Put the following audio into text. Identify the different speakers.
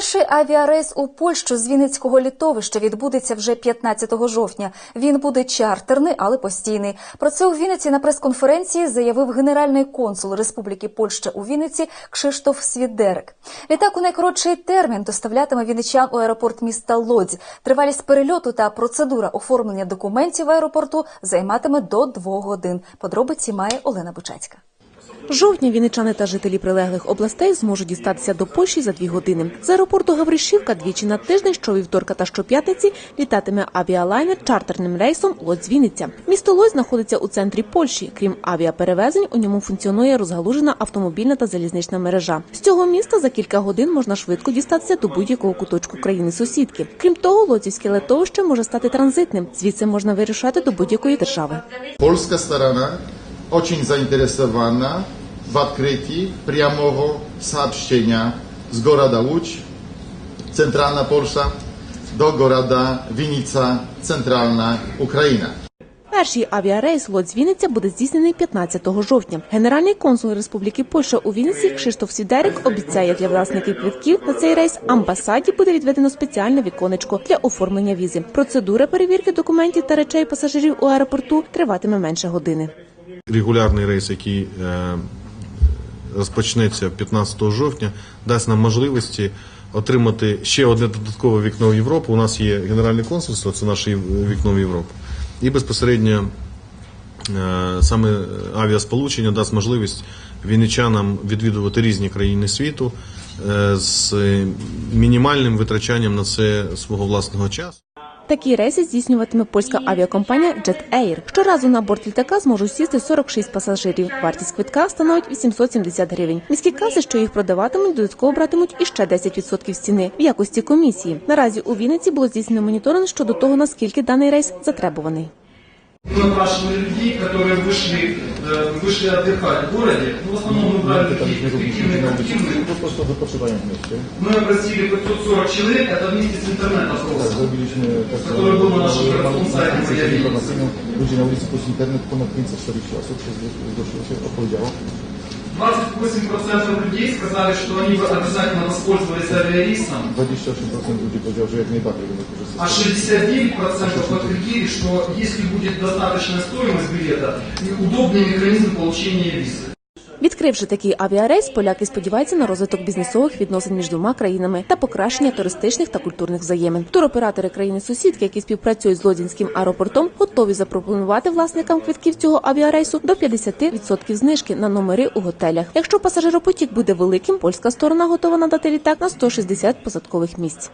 Speaker 1: Перший авіарейс у Польщу з Вінницького літовища відбудеться вже 15 жовтня. Він буде чартерний, але постійний. Про це у Вінниці на прес-конференції заявив генеральний консул Республіки Польща у Вінниці Кшиштоф Свідерик. Літак у найкоротший термін доставлятиме вінничан у аеропорт міста Лодзь. Тривалість перельоту та процедура оформлення документів в аеропорту займатиме до двох годин. Подробиці має Олена Бучацька.
Speaker 2: Жовтня вінничани та жителі прилеглих областей зможуть дістатися до Польщі за дві години. З аеропорту Гавришівка двічі на тиждень, щовівторка та щоп'ятниці, літатиме авіалайнер чартерним рейсом Лодзь-Вінниця. Місто Лодзь знаходиться у центрі Польщі. Крім авіаперевезень, у ньому функціонує розгалужена автомобільна та залізнична мережа. З цього міста за кілька годин можна швидко дістатися до будь-якого куточку країни сусідки. Крім того, Лодзівське литовище може стати транзитним. Звідси можна вирушати до будь-якої держави.
Speaker 3: Polska strona очень zainteresowana w odkryciu прямого сообщения z города Łódź, centralna Polska, do города Winica, centralna Ukraina.
Speaker 2: Перший авіарейс Лодзь-Вінниця буде здійснений 15 жовтня. Генеральний консул Республіки Польща у Вінниці Кшиштоф Сідерик обіцяє для власників квитків на цей рейс амбасаді буде відведено спеціальне віконечко для оформлення візи. Процедура перевірки документів та речей пасажирів у аеропорту триватиме менше години.
Speaker 4: Регулярний рейс, який е, розпочнеться 15 жовтня, дасть нам можливості отримати ще одне додаткове вікно в Європу. У нас є генеральне консульство, це наше вікно в Європу. І безпосередньо е, саме авіасполучення дасть можливість вінничанам відвідувати різні країни світу е, з мінімальним витрачанням на це свого власного часу.
Speaker 2: Такі рейси здійснюватиме польська авіакомпанія Jet Air. Щоразу на борт літака зможуть сісти 46 пасажирів. Вартість квитка становить 870 гривень. Міські каси, що їх продаватимуть, додатково братимуть іще 10% з ціни в якості комісії. Наразі у Вінниці було здійснено моніторинг щодо того, наскільки даний рейс затребуваний.
Speaker 5: Мы опрашивали людей, которые вышли, э, вышли отдыхать в городе. Ну, в основном мы брали такие эффективные, активные.
Speaker 6: просто wypoczywają w mieście.
Speaker 5: Мы опросили 540 человек, это вместе с интернет-опросом.
Speaker 6: Zrobiliśmy tak
Speaker 5: Który był na naszym
Speaker 6: taką
Speaker 5: sajcie,
Speaker 6: ankietę
Speaker 5: zjawili.
Speaker 6: informacyjną. Ludzie na ulicy przez internet, ponad 540 osób się zgłosiło się, opowiedziało.
Speaker 5: 28% людей сказали, что они бы обязательно воспользовались авиарейсом,
Speaker 6: 28% ludzi powiedziało, że jak najbardziej będą korzystać.
Speaker 5: а 69% подтвердили, что если будет достаточная стоимость билета, и удобный механизм получения визы.
Speaker 2: Відкривши такий авіарейс, поляки сподіваються на розвиток бізнесових відносин між двома країнами та покращення туристичних та культурних взаємин. Туроператори країни сусідки, які співпрацюють з Лодзінським аеропортом, готові запропонувати власникам квитків цього авіарейсу до 50% знижки на номери у готелях. Якщо пасажиропотік буде великим, польська сторона готова надати літак на 160 посадкових місць.